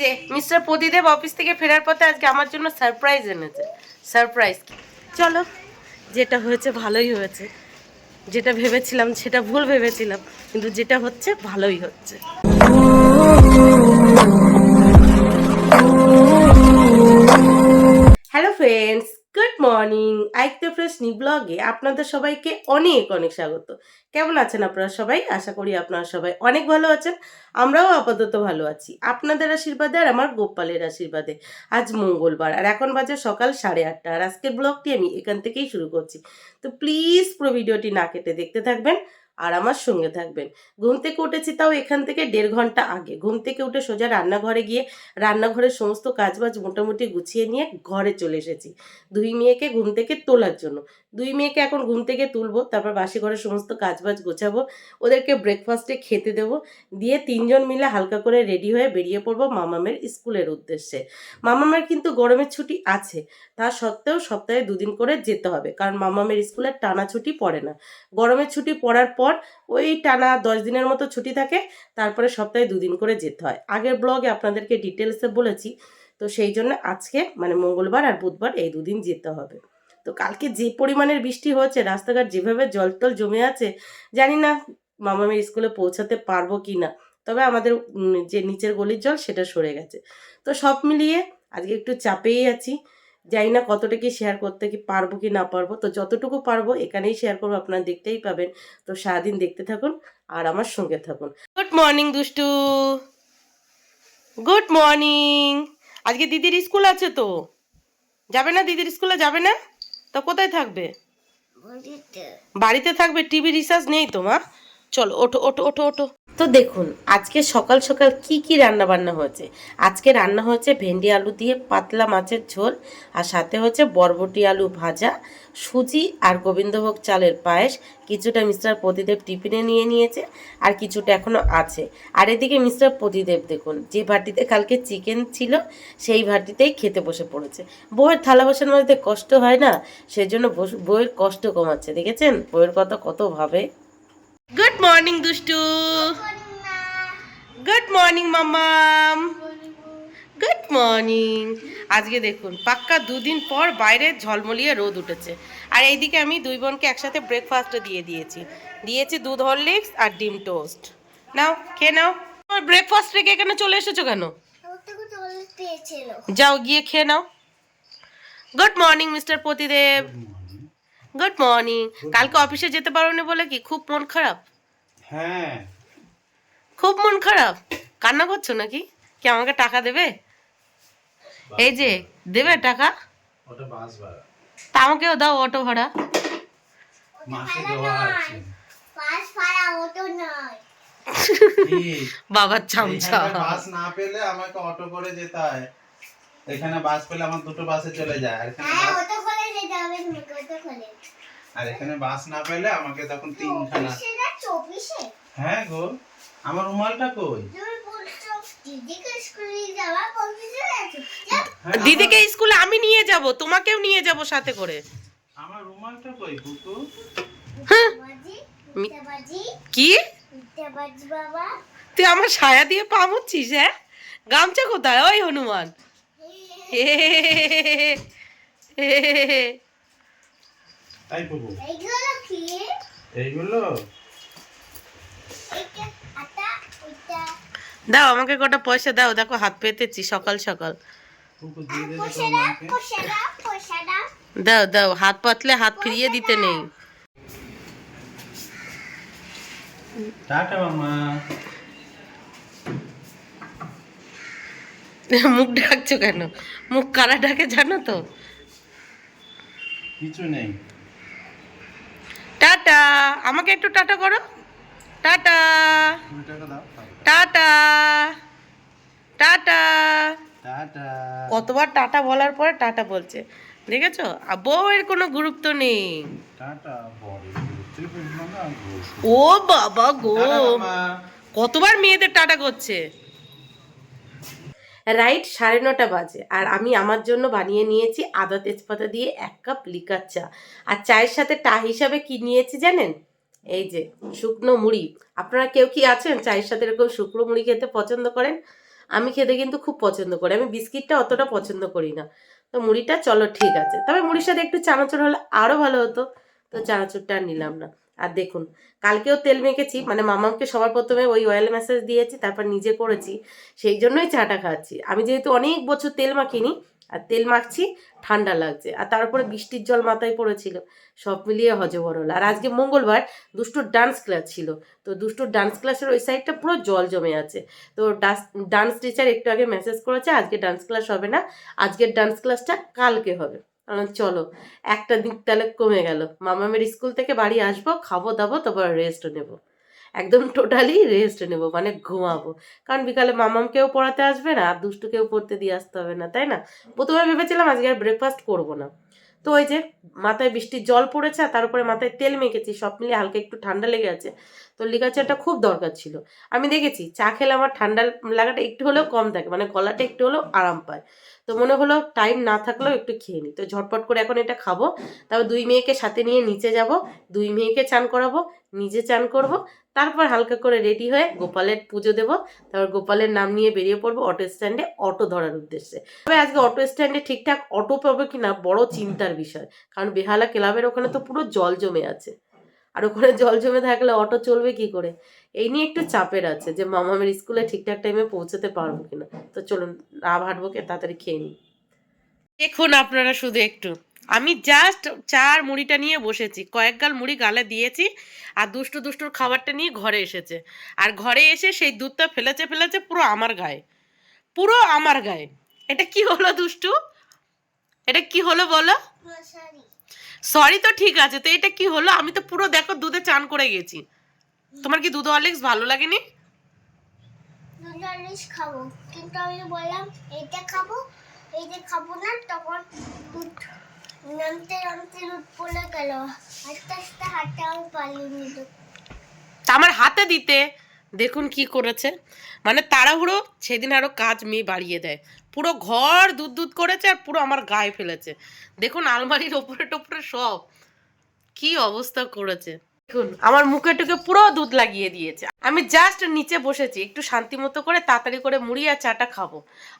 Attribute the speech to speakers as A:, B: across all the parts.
A: যে mister প্রদীদেব office থেকে ফেরার পথে আজকে আমার জন্য সারপ্রাইজ এনেছে। সারপ্রাইজ। চলো, যেটা হয়েছে ভালোই হয়েছে। যেটা ভেবেছিলাম সেটা ভুল ভেবেছিলাম, কিন্তু যেটা হচ্ছে ভালোই হচ্ছে। হ্যালো ফ্রেন্ডস গুড মর্নিং আইকতে ফ্রেশ নি ব্লগে আপনাদের সবাইকে অনেক অনেক স্বাগত। কেমন আছেন আপনারা সবাই? আশা করি আপনারা সবাই অনেক ভালো আছেন, আমরাও আপাতত ভালো আছি। আপনাদের আশীর্বাদে আর আমার গোপালের আশীর্বাদে আজ মঙ্গলবার, আর এখন বাজে সকাল সাড়ে আটটা, আর আজকের ব্লগটি আমি এখান থেকেই শুরু করছি। তো প্লিজ পুরো ভিডিওটি না কেটে দেখতে থাকবেন আর আমার সঙ্গে থাকবেন। ঘুম থেকে উঠেছি তাও এখান থেকে দেড় ঘণ্টা আগে। ঘুম থেকে উঠে সোজা রান্নাঘরে গিয়ে রান্নাঘরের সমস্ত কাজবাজ মোটামুটি গুছিয়ে নিয়ে ঘরে চলে এসেছি। দুই মেয়েকে ঘুম থেকে তোলার জন্য। দুই মেয়েকে এখন ঘুম থেকে তুলবো, তারপর বাসি ঘরের সমস্ত কাজবাজ গোছাবো, ওদেরকে ব্রেকফাস্টে খেতে দেবো, দিয়ে তিনজন মিলে হালকা করে রেডি হয়ে বেরিয়ে পড়ব মামামের স্কুলের উদ্দেশ্যে। মামামের কিন্তু গরমের ছুটি আছে। তা সত্ত্বেও সপ্তাহে দুদিন করে যেতে হবে, কারণ মামামের স্কুলের টানা ছুটি পড়ে না। গরমের ছুটি পড়ার পর ওই টানা দশ দিনের মতো ছুটি থাকে, তারপরে সপ্তাহে দুদিন করে যেতে হয়। আগের ব্লগে আপনাদেরকে ডিটেলসে বলেছি, তো সেই জন্য আজকে মানে মঙ্গলবার আর বুধবার এই দুদিন যেতে হবে। তো কালকে যে পরিমাণের বৃষ্টি হয়েছে, রাস্তাঘাট যেভাবে জল টল জমে আছে, জানি না মামামের স্কুলে পৌঁছাতে পারব কি না তবে আমাদের যে নিচের গলির জল সেটা সরে গেছে। তো সব মিলিয়ে আজকে একটু চাপেই আছি। জানি না কতটা কি শেয়ার করতে কি পারব কি না পারব। তো যতটুকু পারব এখানেই শেয়ার করব আপনারা দেখতেই পাবেন। তো সারাদিন দেখতে থাকুন আর আমার সঙ্গে থাকুন। গুড মর্নিং দুষ্টু। গুড মর্নিং আজকে দিদির স্কুল আছে তো। যাবে না দিদির স্কুলে যাবে না? তো কোথায় থাকবে? বাড়িতে। থাকবে? টিভি রিচার্জ নেই তো মা? চলো ওঠো ওঠো ওঠো ওঠো। তো দেখুন, আজকে সকাল সকাল কি কি রান্না বান্না হয়েছে? আজকে রান্না হয়েছে ভেন্ডি আলু দিয়ে পাতলা মাছের ঝোল, আর সাথে হচ্ছে বরবটি আলু ভাজা, সুজি আর গোবিন্দভোগ চালের পায়েস। কিছুটা মিস্টার প্রদীদেব টিফিনে নিয়ে নিয়েছে, আর কিছুটা এখনও আছে। আর এদিকে মিস্টার প্রদীদেব দেখুন, যে ভাটিতে কালকে চিকেন ছিল, সেই ভাটিতেই খেতে বসে পড়েছে। বউয়ের থালা বাসন মধ্যে কষ্ট হয় না? সেজন্য বউয়ের কষ্ট কমাচ্ছে, দেখেছেন? বউয়ের কথা কত ভাবে। গুড মর্নিং দুষ্টু গুড মর্নিং মামাম গুড মর্নিং আজকে দেখুন, পাক্কা দুদিন পর বাইরে ঝলমলিয়ে রোদ উঠেছে। আর এইদিকে আমি দুই বোনকে একসাথে ব্রেকফাস্ট দিয়ে দিয়েছি। দিয়েছি দুধ হরলিক্স আর ডিম টোস্ট নাও, খেয়ে নাও। তোমার ব্রেকফাস্ট রেখে এখানে চলে এসেছ কেন? যাও, গিয়ে খেয়ে নাও। গুড মর্নিং মিস্টার প্রতিদেব গুড মর্নিং কালকে অফিসে যেতে পারোনি বলে কি খুব মন খারাপ?
B: হ্যাঁ।
A: খুব মন খারাপ? কান্না করছ নাকি? কি আমাকে টাকা দেবে? এই যে দেবে টাকা?
B: ওটা বাস ভাড়া।
A: তা আমাকেও দাও অটো ভাড়া।
B: মাসে দেওয়া আছে। কি?
A: বাবার চামচা।
B: বাস না পেলে আমাকে অটো করে যেতে হয়। এখানে বাস পেলে আমার দুটো বাসে চলে যায়। আর এখানে বাস- আর এখানে বাস না পেলে আমাকে তখন হ্যাঁ গো আমার রুমালটা কই? হ্যাঁ,
A: দিদিকে স্কুলে আমি নিয়ে যাব তোমাকেও নিয়ে যাব সাথে করে।
B: আমার রুমালটা কই কুকু
A: হ্যাঁ। কি? তুই আমার সায়া দিয়ে পা হ্যাঁ? গামছা কোথায়? ওই হনুমান।
B: তাই
C: এইগুলো কি?
B: এইগুলো?
A: দাও আমাকে কটা পয়সা দাও। দেখো হাত পেতেছি সকাল সকাল। দাও দাও হাত পাতলে হাত ফিরিয়ে দিতে নেই। মুখ ডাকছো কেন? মুখ কারা ডাকে জানো তো?
B: কিছু নেই
A: টাটা। আমাকে একটু টাটা করো। টাটা। টাটা। টাটা।
B: টাটা।
A: কতবার টাটা বলার পরে টাটা বলছে। দেখেছ? বউয়ের কোনো গুরুত্ব নেই। ও বাবা গো। কতবার মেয়েদের টাটা করছে? রাইট সাড়ে নটা বাজে। আর আমি আমার জন্য বানিয়ে নিয়েছি আদা তেজপাতা দিয়ে এক কাপ লিকার চা। আর চায়ের সাথে টা হিসাবে কি নিয়েছি জানেন? এই যে শুকনো মুড়ি। আপনারা কেউ কি আছেন চায়ের সাথে এরকম শুকনো মুড়ি খেতে পছন্দ করেন? আমি খেতে কিন্তু খুব পছন্দ করি। আমি বিস্কিটটা অতটা পছন্দ করি না। তো মুড়িটা, চলো ঠিক আছে। তবে মুড়ির সাথে একটু চানাচুর হলে আরও ভালো হতো। তো চানাচুরটা নিলাম না। আর দেখুন, কালকেও তেল মেখেছি মানে মামাকে সবার প্রথমে ওই অয়েল ম্যাসেজ দিয়েছি, তারপর নিজে করেছি, সেই জন্যই চাটা খাচ্ছি। আমি যেহেতু অনেক বছর তেল মাখিনি, আর তেল মাখছি, ঠান্ডা লাগছে, আর তারপরে বৃষ্টির জল মাথায় পড়েছিল, সব মিলিয়ে হজবর হলো আর আজকে মঙ্গলবার দুষ্টুর ডান্স ক্লাস ছিল, তো দুষ্টুর ডান্স ক্লাসের ওই সাইডটা পুরো জল জমে আছে। তো ডান্স ডান্স টিচার একটু আগে মেসেজ করেছে, আজকে ডান্স ক্লাস হবে না, আজকের ডান্স ক্লাসটা কালকে হবে। চলো, একটা দিক তাহলে কমে গেল। মামামের স্কুল থেকে বাড়ি আসব, খাব দাবো, তারপর রেস্ট নেব। একদম টোটালি রেস্ট নেব মানে ঘুমাবো। কারণ বিকালে মামামকেও পড়াতে আসবে না, আর দুষ্টুকেও পড়তে দিয়ে আসতে হবে না, তাই না? প্রথমে ভেবেছিলাম আজকে আর ব্রেকফাস্ট করব না। তো ওই যে মাথায় বৃষ্টির জল পড়েছে আর তার উপরে মাথায় তেল মেখেছি, সব মিলে হালকা একটু ঠান্ডা লেগে আছে। তো লিকার চাটা খুব দরকার ছিল। আমি দেখেছি, চা খেলে আমার ঠান্ডা লাগাটা একটু হলেও কম থাকে মানে গলাটা একটু হলেও আরাম পায়। তো মনে হলো টাইম না থাকলেও একটু খেয়ে নিই। তো ঝটপট করে এখন এটা খাব। তারপর দুই মেয়েকে সাথে নিয়ে নিচে যাব, দুই মেয়েকে চান করাবো, নিজে চান করব তারপর হালকা করে রেডি হয়ে গোপালের পুজো দেবো। তারপর গোপালের নাম নিয়ে বেরিয়ে পড়ব অটো স্ট্যান্ডে অটো ধরার উদ্দেশ্যে। তবে আজকে অটো স্ট্যান্ডে ঠিকঠাক অটো পাবে কিনা বড় চিন্তার বিষয়। কারণ বেহালা ক্লাবের ওখানে তো পুরো জল জমে আছে। আর ওখানে জল জমে থাকলে অটো চলবে কি করে? এই নিয়ে একটু চাপের আছে যে মামামের স্কুলে ঠিকঠাক টাইমে পৌঁছতে পারব কিনা। তো চলুন না ভাটবো কে, তাড়াতাড়ি খেয়ে নিই। দেখুন আপনারা শুধু একটু। আমি জাস্ট চার মুড়িটা নিয়ে বসেছি। কয়েক গাল মুড়ি গালে দিয়েছি আর দুষ্টু দুষ্টুর খাবারটা নিয়ে ঘরে এসেছে। আর ঘরে এসে সেই দুধটা ফেলেছে ফেলেছে পুরো আমার গায়ে। পুরো আমার গায়ে। এটা কি হলো দুষ্টু? এটা কি হলো বলো? সরি তো ঠিক আছে তো এটা কি হলো? আমি তো পুরো দেখো দুধে চান করে গেছি। তোমার কি দুধ হরলিক্স ভালো লাগেনি?
C: খাব। কিন্তু আমি বললাম এইটা খাব এইটা খাব না তখন দুধ
A: আমার হাতে দিতে দেখুন কি করেছে মানে তাড়াহুড়ো সেদিন আরও কাজ মেয়ে বাড়িয়ে দেয় পুরো ঘর দুধ দুধ করেছে আর পুরো আমার গায়ে ফেলেছে দেখুন আলমারির ওপরে টোপরে সব কি অবস্থা করেছে দেখুন, আমার মুখে টুকে পুরো দুধ লাগিয়ে দিয়েছে। আমি জাস্ট নিচে বসেছি, একটু শান্তি মতো করে তাড়াতাড়ি করে মুড়ি আর চাটা খাব।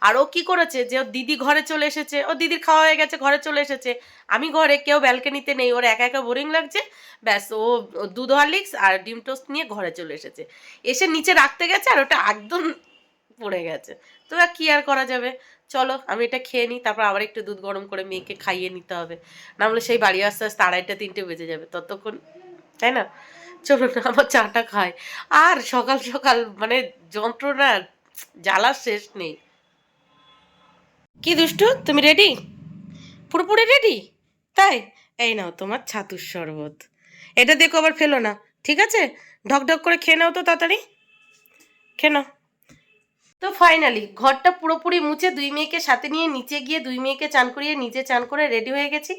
A: আর ও কি করেছে যে ওর দিদি ঘরে চলে এসেছে, ও দিদির খাওয়া হয়ে গেছে, ঘরে চলে এসেছে। আমি ঘরে কেউ ব্যালকনিতে নেই, ওর একা একা বোরিং লাগছে। ব্যাস, ও দুধ হরলিক্স আর ডিম টোস্ট নিয়ে ঘরে চলে এসেছে। এসে নিচে রাখতে গেছে আর ওটা একদম পড়ে গেছে। তো কি আর করা যাবে? চলো, আমি এটা খেয়ে নিই, তারপর আবার একটু দুধ গরম করে মেয়েকে খাইয়ে নিতে হবে। না হলে সেই বাড়ি আস্তে আস্তে আড়াইটা, তিনটে বেজে যাবে, ততক্ষণ তাই না? চলো না আমার চাটা খাই। আর সকাল সকাল মানে যন্ত্রণা জ্বালার শেষ নেই। কি দুষ্টু, তুমি রেডি পুরোপুরি রেডি তাই? এই নাও তোমার ছাতুর শরবত। এটা দেখো আবার ফেলো না, ঠিক আছে? ঢক ঢক করে খেয়ে নাও তো তাড়াতাড়ি। খেয়ে নাও। তো ফাইনালি ঘরটা পুরোপুরি মুছে দুই মেয়েকে সাথে নিয়ে নিচে গিয়ে দুই মেয়েকে চান করিয়ে নিচে চান করে রেডি হয়ে গেছি।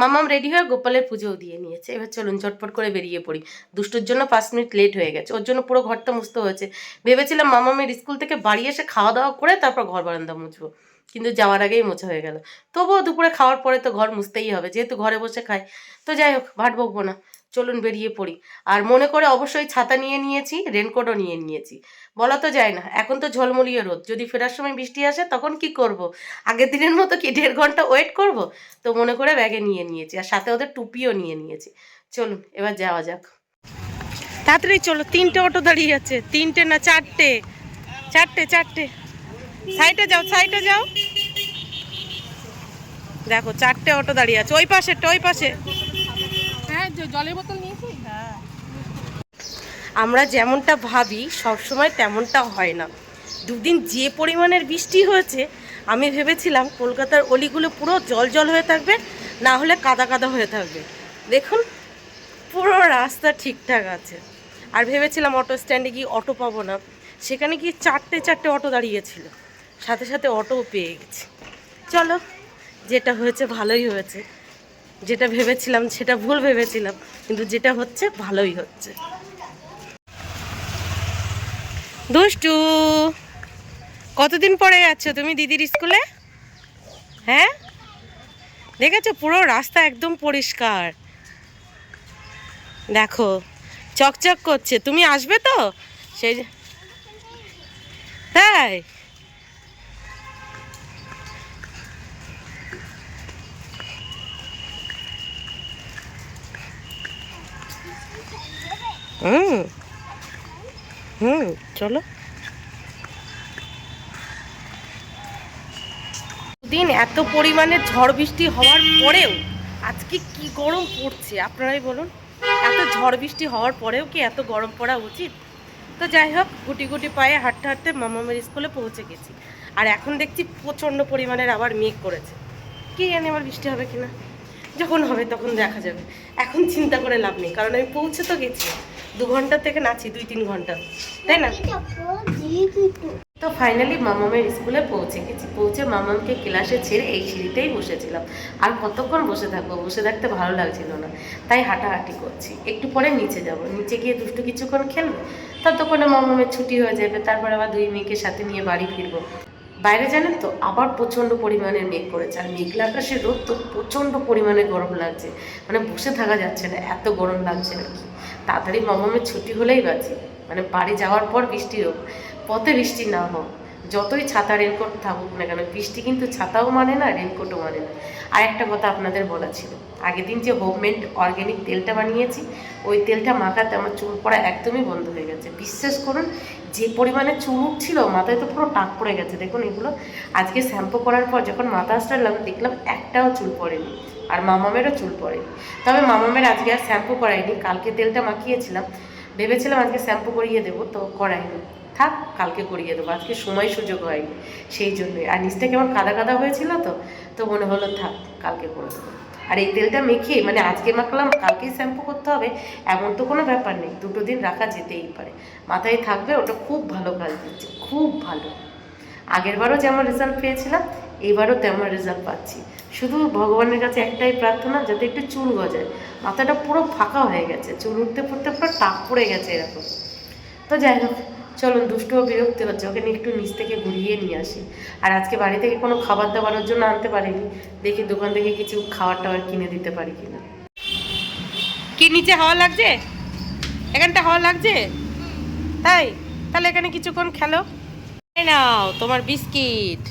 A: মামাম রেডি হয়ে গোপালের পুজোও দিয়ে নিয়েছে। এবার চলুন চটপট করে বেরিয়ে পড়ি। দুষ্টুর জন্য পাঁচ মিনিট লেট হয়ে গেছে। ওর জন্য পুরো ঘরটা মুছতে হয়েছে। ভেবেছিলাম মামামের স্কুল থেকে বাড়ি এসে খাওয়া দাওয়া করে তারপর ঘর বারান্দা মুছবো। কিন্তু যাওয়ার আগেই মোছা হয়ে গেল। তবুও দুপুরে খাওয়ার পরে তো ঘর মুছতেই হবে। যেহেতু ঘরে বসে খাই তো যাই হোক, ভাট বকবো না। চলুন বেরিয়ে পড়ি। আর মনে করে অবশ্যই ছাতা নিয়ে নিয়েছি রেনকোটও নিয়ে নিয়েছি। বলা তো যায় না, এখন তো ঝলমলিয়ে রোদ। যদি ফেরার সময় বৃষ্টি আসে, তখন কি করব। আগের দিনের মতো কি দেড় ঘণ্টা ওয়েট করব? তো মনে করে ব্যাগে নিয়ে নিয়েছি, আর সাথে ওদের টুপিও নিয়ে নিয়েছি। চলুন, এবার যাওয়া যাক। তাড়াতাড়ি চলো, তিনটে অটো দাঁড়িয়ে আছে। তিনটে না চারটে? চারটে চারটে। সাইডে যাও সাইডে যাও। দেখো, চারটে অটো দাঁড়িয়ে আছে। ওই পাশেরটা ওই পাশে।
D: হ্যাঁ জলের বোতল নিয়েছি? হ্যাঁ।
A: আমরা যেমনটা ভাবি সবসময় তেমনটা হয় না। দুদিন যে পরিমাণের বৃষ্টি হয়েছে আমি ভেবেছিলাম কলকাতার অলিগুলো পুরো জল জল হয়ে থাকবে না হলে কাদা কাদা হয়ে থাকবে। দেখুন পুরো রাস্তা ঠিকঠাক আছে। আর ভেবেছিলাম অটো স্ট্যান্ডে গিয়ে অটো পাবো না। সেখানে গিয়ে চারটে চারটে অটো দাঁড়িয়েছিল। সাথে সাথে অটোও পেয়ে গেছি। চলো যেটা হয়েছে ভালোই হয়েছে। যেটা ভেবেছিলাম সেটা ভুল ভেবেছিলাম, কিন্তু যেটা হচ্ছে ভালোই হচ্ছে। দুষ্টু, কতদিন পরে যাচ্ছ তুমি দিদির স্কুলে হ্যাঁ? দেখেছ পুরো রাস্তা একদম পরিষ্কার। দেখো, চকচক করছে। তুমি আসবে তো? সেই তাই হুম। হুম, চলো। দিন এত পরিমাণে ঝড় বৃষ্টি হওয়ার পরেও আজকে কি গরম পড়ছে? আপনারাই বলুন। এত ঝড় বৃষ্টি হওয়ার পরেও কি এত গরম পড়া উচিত? তো যাই হোক, গুটি গুটি পায়ে হাঁটতে হাঁটতে মামামের স্কুলে পৌঁছে গেছি। আর এখন দেখছি প্রচণ্ড পরিমাণের আবার মেঘ করেছে। কি জানি আবার বৃষ্টি হবে কিনা? যখন হবে তখন দেখা যাবে। এখন চিন্তা করে লাভ নেই, কারণ আমি পৌঁছে তো গেছি। দু ঘণ্টা থেকে নাচি, দুই তিন ঘণ্টা। তাই না? তো ফাইনালি মামামের স্কুলে পৌঁছে গেছি। পৌঁছে মামামকে ক্লাসে ছেড়ে এই সিঁড়িতেই বসেছিলাম। আর কতক্ষণ বসে থাকব? বসে থাকতে ভালো লাগছিল না। তাই হাঁটাহাঁটি করছি। একটু পরে নিচে যাব। নিচে গিয়ে দুষ্টু কিছুক্ষণ খেলব। ততক্ষণে মামামের ছুটি হয়ে যাবে। তারপর আবার দুই মেয়েকে সাথে নিয়ে বাড়ি ফিরবো। বাইরে জানেন তো, আবার প্রচণ্ড পরিমাণে মেঘ করেছে। আর মেঘলা আকাশের রোদ তো প্রচণ্ড পরিমাণে গরম লাগছে। মানে বসে থাকা যাচ্ছে না, এত গরম লাগছে আর কি। তাড়াতাড়ি মামামের ছুটি হলেই বাজে মানে বাড়ি যাওয়ার পর বৃষ্টি হোক, পথে বৃষ্টি না হোক। যতই ছাতা রেনকোট থাকুক না কেন, বৃষ্টি কিন্তু ছাতাও মানে না রেনকোটও মানে না। আর একটা কথা আপনাদের বলা ছিল, আগের দিন যে হোমমেড অর্গ্যানিক তেলটা বানিয়েছি, ওই তেলটা মাখাতে আমার চুল পড়া একদমই বন্ধ হয়ে গেছে। বিশ্বাস করুন, যে পরিমাণে চুল উঠছিল, মাথায় তো পুরো টাক পড়ে গেছে। দেখুন এগুলো, আজকে শ্যাম্পু করার পর যখন মাথা আসলাম, দেখলাম একটাও চুল পড়েনি, আর মামামেরও চুল পড়েনি। তবে মামামের আজকে আর শ্যাম্পু করাইনি কালকে তেলটা মাখিয়েছিলাম। ভেবেছিলাম আজকে শ্যাম্পু করিয়ে দেবো, তো করাইনি থাক, কালকে করিয়ে দেবো। আজকে সময় সুযোগ হয়নি, সেই জন্যই আর নিচটা কেমন কাদা কাদা হয়েছিল তো তো মনে হলো থাক, কালকে করে দেবো। আর এই তেলটা মেখে মানে আজকে মাখলাম, কালকেই শ্যাম্পু করতে হবে, এমন তো কোনো ব্যাপার নেই, দুটো দিন রাখা যেতেই পারে। মাথায় থাকবে, ওটা খুব ভালো কাজ দিচ্ছে, খুব ভালো। আগেরবারও যেমন রেজাল্ট পেয়েছিলাম, এবারও তেমন রেজাল্ট পাচ্ছি। শুধু ভগবানের কাছে একটাই প্রার্থনা, যাতে একটু চুল গজায়। মাথাটা পুরো ফাঁকা হয়ে গেছে, চুল উঠতে পড়তে পুরো টাক পড়ে গেছে এরকম। তো যাই হোক চলুন দুষ্টুও বিরক্তি হচ্ছে ওকে একটু নিচ থেকে ঘুরিয়ে নিয়ে আসি। আর আজকে বাড়ি থেকে কোনো খাবার দাবারের জন্য আনতে পারিনি। দেখি দোকান থেকে কিছু খাবার টাবার কিনে দিতে পারি কিনা। কি নিচে হাওয়া লাগছে? এখানটা হাওয়া লাগছে? তাই? তাহলে এখানে কিছুক্ষণ খেলো। নাও, তোমার বিস্কিট।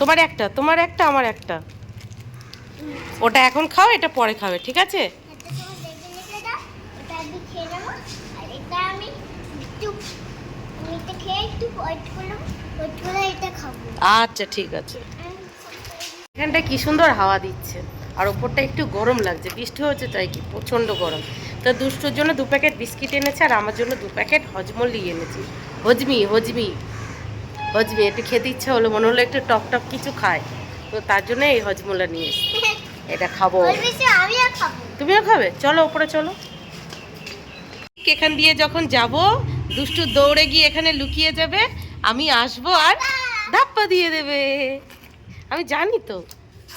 A: তোমার একটা তোমার একটা, আমার একটা। ওটা এখন খাও, এটা পরে খাবে, ঠিক আছে?
C: আমি
A: আচ্ছা ঠিক আছে। এখানটা কি সুন্দর হাওয়া দিচ্ছে আর ওপরটা একটু গরম লাগছে বৃষ্টি হচ্ছে তাই কি প্রচণ্ড গরম। তো দুষ্টুর জন্য দু প্যাকেট বিস্কিট এনেছে আর আমার জন্য দু প্যাকেট হজমলি এনেছি। হজমি হজমি হজমি একটু খেতে ইচ্ছা হলো মনে হলো একটু টক টক কিছু খায়। তো তার জন্য এই হজমলা নিয়ে এসেছি। এটা খাব। তুমিও খাবে? চলো ওপরে চলো। এখান দিয়ে যখন যাব দুষ্টু দৌড়ে গিয়ে এখানে লুকিয়ে যাবে, আমি আসব আর ধাপ্পা দিয়ে দেবে। আমি জানি তো,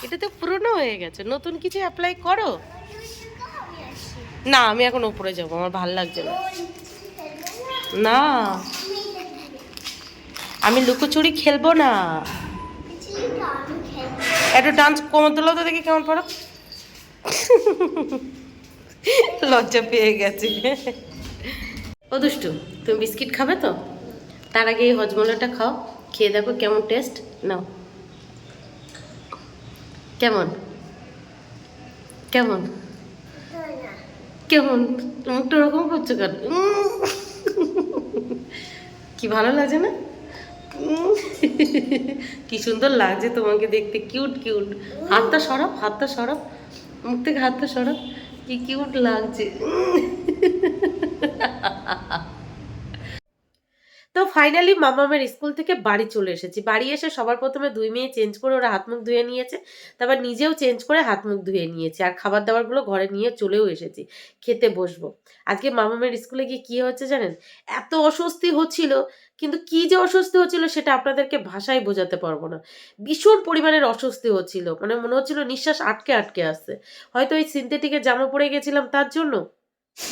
A: এটা তো পুরনো হয়ে গেছে, নতুন কিছু অ্যাপ্লাই করো? না, আমি এখন উপরে যাব, আমার ভালো লাগছে না। না। আমি লুকোচুরি খেলব না। একটু ডান্স কোমর তোলো তো দেখি কেমন পারো। লজ্জা পেয়ে গেছে। ও দুষ্টু, তুমি বিস্কিট খাবে তো? তার আগে এই হজমলাটা খাও, খেয়ে দেখো কেমন টেস্ট, নাও। কেমন? কেমন? কেমন? মুখটা ওরকম করছ কেন? কি ভালো লাগছে না। কি সুন্দর লাগছে তোমাকে দেখতে, কিউট কিউট। হাতটা সরাব হাতটা সরাব মুখ থেকে হাতটা সরাব কি কিউট লাগছে। তো ফাইনালি মামামের স্কুল থেকে বাড়ি চলে এসেছি। বাড়ি এসে সবার প্রথমে দুই মেয়ে চেঞ্জ করে ওরা হাত মুখ ধুয়ে নিয়েছে, তারপর নিজেও চেঞ্জ করে হাত মুখ ধুয়ে নিয়েছে আর খাবার দাবারগুলো ঘরে নিয়ে চলেও এসেছি, খেতে বসবো। আজকে মামামের স্কুলে গিয়ে কী হচ্ছে জানেন? এত অস্বস্তি হচ্ছিল, কিন্তু কি যে অস্বস্তি হচ্ছিল সেটা আপনাদেরকে ভাষায় বোঝাতে পারব না। ভীষণ পরিমাণের অস্বস্তি হচ্ছিল মানে মনে হচ্ছিল নিঃশ্বাস আটকে আটকে আসছে। হয়তো ওই সিনথেটিকের জামা পরে গেছিলাম তার জন্য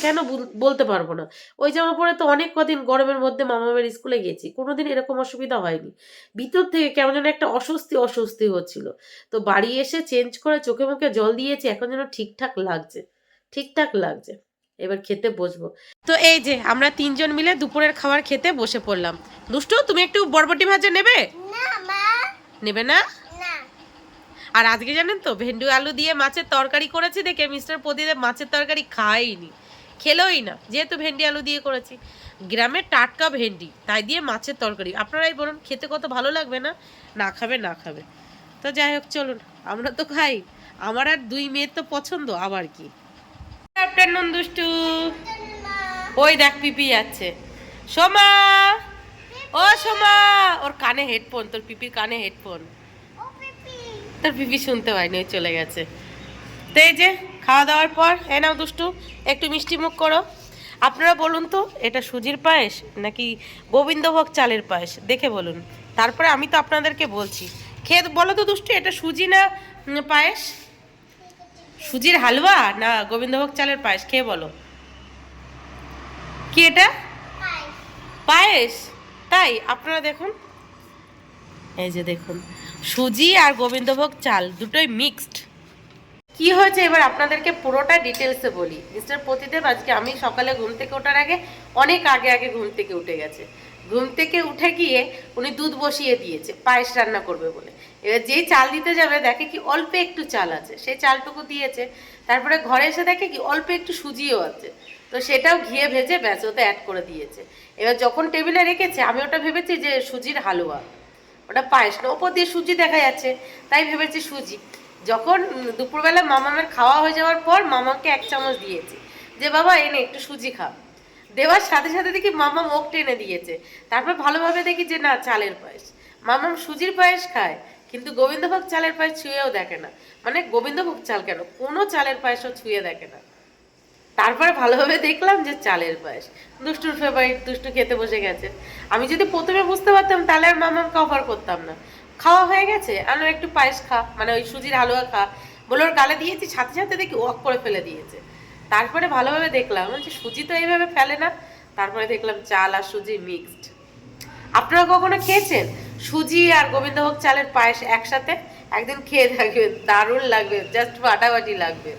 A: কেন বুল- বলতে পারব না। ওই জামা পরে তো অনেক কদিন গরমের মধ্যে মামামের স্কুলে গেছি কোনোদিন এরকম অসুবিধা হয়নি। ভিতর থেকে কেমন যেন একটা অস্বস্তি অস্বস্তি হচ্ছিল। তো বাড়ি এসে চেঞ্জ করে চোখে মুখে জল দিয়েছি এখন যেন ঠিকঠাক লাগছে ঠিকঠাক লাগছে। এবার খেতে বসবো। তো এই যে আমরা তিনজন মিলে দুপুরের খাবার খেতে বসে পড়লাম। দুষ্টু তুমি একটু বরবটি ভাজা নেবে? নেবে না?
C: না।
A: আর আজকে জানেন তো ভেন্ডু আলু দিয়ে মাছের তরকারি করেছি দেখে মিস্টার প্রদীপ মাছের তরকারি খাইনি খেলোই না যেহেতু ভেন্ডি আলু দিয়ে করেছি। গ্রামের টাটকা ভেন্ডি তাই দিয়ে মাছের তরকারি। আপনারাই বলুন খেতে কত ভালো লাগবে না? না খাবে না খাবে। তো যাই হোক চলুন আমরা তো খাই। আমার আর দুই মেয়ের তো পছন্দ আবার কি? আফটারনুন দুষ্টু। ওই দেখ পিপি যাচ্ছে। সোমা! ও সোমা! ওর কানে হেডফোন তোর পিপির কানে হেডফোন। তোর পিপি শুনতে পায়নি ওই চলে গেছে। তো এই যে খাওয়া দাওয়ার পর, এ নাও দুষ্টু, একটু মিষ্টি মুখ করো। আপনারা বলুন তো, এটা সুজির পায়েস নাকি গোবিন্দভোগ চালের পায়েস? দেখে বলুন। তারপরে আমি তো আপনাদেরকে বলছি। খেয়ে বলো তো দুষ্টু, এটা সুজি না পায়েস? সুজির হালুয়া না গোবিন্দভোগ চালের পায়েস? খেয়ে বলো। কি এটা? পায়েস। তাই? আপনারা দেখুন। এই যে দেখুন, সুজি আর গোবিন্দভোগ চাল দুটোই মিক্সড। কি হয়েছে? এবার আপনাদেরকে পুরোটা ডিটেলসে বলি। মিস্টার প্রতিদেব, আজকে আমি সকালে ঘুম থেকে ওঠার আগে, অনেক আগে আগে ঘুম থেকে উঠে গেছে। ঘুম থেকে উঠে গিয়ে উনি দুধ বসিয়ে দিয়েছে, পায়েস রান্না করবে বলে। এবার যেই চাল দিতে যাবে, দেখে কি অল্প একটু চাল আছে। সেই চালটুকু দিয়েছে, তারপরে ঘরে এসে দেখে কি অল্প একটু সুজিও আছে। তো সেটাও ঘিয়ে ভেজে ব্যাস, ওতে অ্যাড করে দিয়েছে। এবার যখন টেবিলে রেখেছে, আমি ওটা ভেবেছি যে সুজির হালুয়া। ওটা পায়েস না, ওপর দিয়ে সুজি দেখা যাচ্ছে। তাই ভেবেছি সুজি। যখন দুপুরবেলা মামামের খাওয়া হয়ে যাওয়ার পর মামাকে এক চামচ দিয়েছি। যে বাবা এনে একটু সুজি খা। দেওয়ার সাথে সাথে দেখি মামা মুখ টেনে দিয়েছে। তারপর ভালোভাবে দেখি যে না, চালের পায়েস। মামাম সুজির পায়েস খায়, কিন্তু গোবিন্দভোগ চালের পায়েস ছুঁয়েও দেখে না। মানে গোবিন্দভোগ চাল কেন? কোনো চালের পায়েসও ছুঁয়ে দেখে না। তারপরে ভালোভাবে দেখলাম যে চালের পায়েস। দুষ্টুর ফেভারিট দুষ্টু খেতে বসে গেছে। আমি যদি প্রথমে বুঝতে পারতাম, তাহলে আর মামাকে অফার করতাম না। খাওয়া হয়ে গেছে? আমার একটু পায়েস খা মানে ওই সুজির হালুয়া খা। বলে ওর গালে দিয়েছি, সাথে সাথে দেখি ওয়াক করে ফেলে দিয়েছে। তারপরে ভালোভাবে দেখলাম যে সুজি তো এইভাবে ফেলে না। তারপরে দেখলাম, চাল আর সুজি মিক্সড। আপনারা কখনো খেয়েছেন? সুজি আর গোবিন্দভোগ চালের পায়েস একসাথে? একদিন খেয়ে থাকবেন দারুণ লাগবে জাস্ট ফাটাফাটি লাগবে।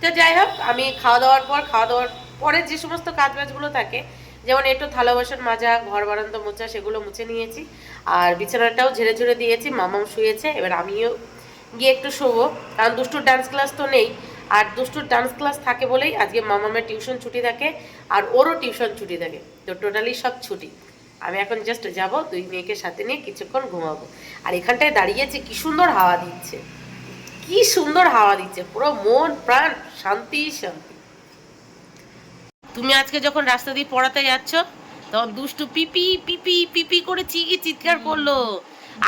A: তো যাই হোক, আমি খাওয়া দাওয়ার পর, খাওয়া দাওয়ার পরে যে সমস্ত কাজ বাজগুলো থাকে, যেমন একটু থালা বাসন মাজা, ঘর বারান্দা মোচা সেগুলো মুছে নিয়েছি। আর বিছানাটাও ঝেড়ে ঝেড়ে দিয়েছি, মামাও শুয়েছে, এবার আমিও গিয়ে একটু শোবো। কারণ দুষ্টুর ডান্স ক্লাস তো নেই, আর দুষ্টুর ডান্স ক্লাস থাকে বলেই আজকে মামামের টিউশন ছুটি থাকে, আর ওরও টিউশন ছুটি থাকে, তো টোটালি সব ছুটি। আমি এখন জাস্ট যাব, দুই মেয়েকে সাথে নিয়ে কিছুক্ষণ ঘুমাবো। আর এখানটায় দাঁড়িয়েছে কি সুন্দর হাওয়া দিচ্ছে, কি সুন্দর হাওয়া দিচ্ছে, পুরো মন, প্রাণ, শান্তি শান্তি। তুমি আজকে যখন রাস্তা দিয়ে পড়াতে যাচ্ছ তখন দুষ্টু পিপি পিপি পিপি করে চিকি চিৎকার করল।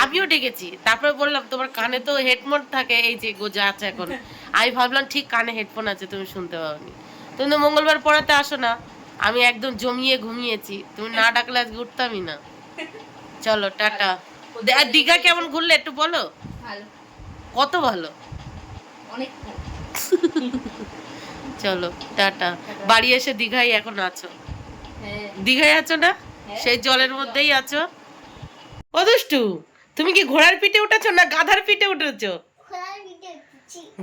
A: আমিও ডেকেছি। তারপরে বললাম তোমার কানে তো হেডফোন থাকে এই যে গোজা আছে এখন। আমি ভাবলাম ঠিক কানে হেডফোন আছে তুমি শুনতে পাওনি। তুমি তো মঙ্গলবার পড়াতে আসো না। আমি একদম জমিয়ে ঘুমিয়েছি। তুমি না ডাকলে আজকে উঠতামই না। চলো টাটা। আর দীঘা কেমন ঘুরলে একটু বলো? কত ভালো?
D: অনেক
A: চলো টাটা। বাড়ি এসে দীঘায় এখন আছো। দীঘায় আছো না? সেই জলের মধ্যেই আছো? ও দুষ্টু তুমি কি ঘোড়ার পিঠে উঠেছো না গাধার পিঠে উঠেছো?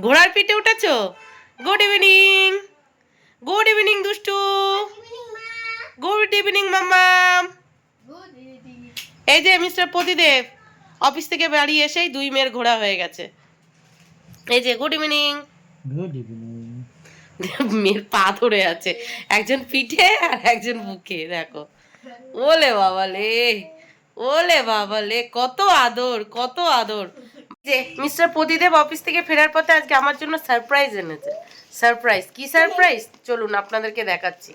A: ঘোড়ার পিঠে উঠেছো। গুড ইভিনিং গুড ইভিনিং দুষ্টু। গুড ইভিনিং মাম্মাম এই যে মিস্টার প্রতিদেব অফিস থেকে বাড়ি এসেই দুই মেয়ের ঘোড়া হয়ে গেছে। এই যে গুড ইভিনিং
B: গুড ইভিনিং
A: মেয়ের পা ধরে আছে। একজন পিঠে আর একজন বুকে দেখো। ওলে বাবা লে, ওলে বাবা লে, কত আদর কত আদর। যে মিস্টার প্রদীদেব অফিস থেকে ফেরার পথে আজকে আমার জন্য সারপ্রাইজ এনেছে। সারপ্রাইজ কি সারপ্রাইজ চলুন আপনাদেরকে দেখাচ্ছি।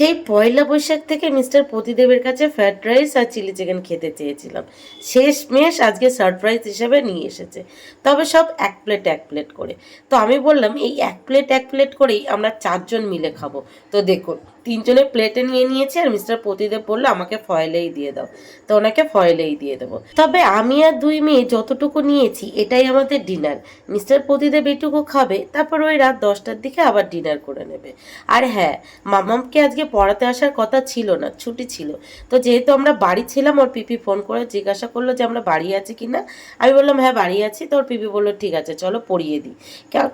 A: সেই পয়লা বৈশাখ থেকে মিস্টার পতিদেবের কাছে ফ্রাইড রাইস আর চিলি চিকেন খেতে চেয়েছিলাম। শেষ মেশ আজকে সারপ্রাইজ হিসাবে নিয়ে এসেছে। তবে সব এক প্লেট এক প্লেট করে। তো আমি বললাম, এই এক প্লেট এক প্লেট করেই আমরা চারজন মিলে খাব। তো দেখুন তিনজনের প্লেটে নিয়ে নিয়েছে আর মিস্টার প্রতিদেব বলল, আমাকে ফয়েলেই দিয়ে দাও। তো ওনাকে ফয়েলেই দিয়ে দেবো। তবে আমি আর দুই মেয়ে যতটুকু নিয়েছি, এটাই আমাদের ডিনার। মিস্টার প্রতিদেব এটুকু খাবে, তারপর ওই রাত দশটার দিকে আবার ডিনার করে নেবে। আর হ্যাঁ মামামকে আজকে পড়াতে আসার কথা ছিল না, ছুটি ছিল। তো যেহেতু আমরা বাড়ি ছিলাম, ওর পিপি ফোন করে জিজ্ঞাসা করল যে, আমরা বাড়ি আছি কি না আমি বললাম হ্যাঁ বাড়ি আছি। তো ওর পিপি বলল, ঠিক আছে, চলো পড়িয়ে দিই।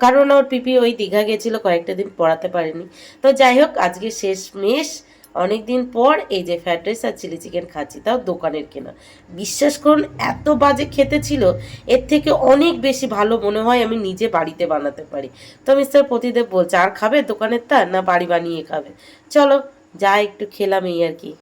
A: কারণ ওর পিপি ওই দীঘা গেছিল, কয়েকটা দিন পড়াতে পারেনি। তো যাই হোক, আজকে শেষ মেশ অনেক দিন পর এই যে ফ্রাইড রাইস আর চিলি চিকেন খাচ্ছি, তাও দোকানের কেনা। বিশ্বাস করুন, এত বাজে খেতে ছিল, এর থেকে অনেক বেশি ভালো মনে হয় আমি নিজে বাড়িতে বানাতে পারি। তো মিস্টার প্রতিদেব বলছে, আর খাবে দোকানের তা, না বাড়ি বানিয়ে খাবে? চলো, যা একটু খেলাম এই আর কি।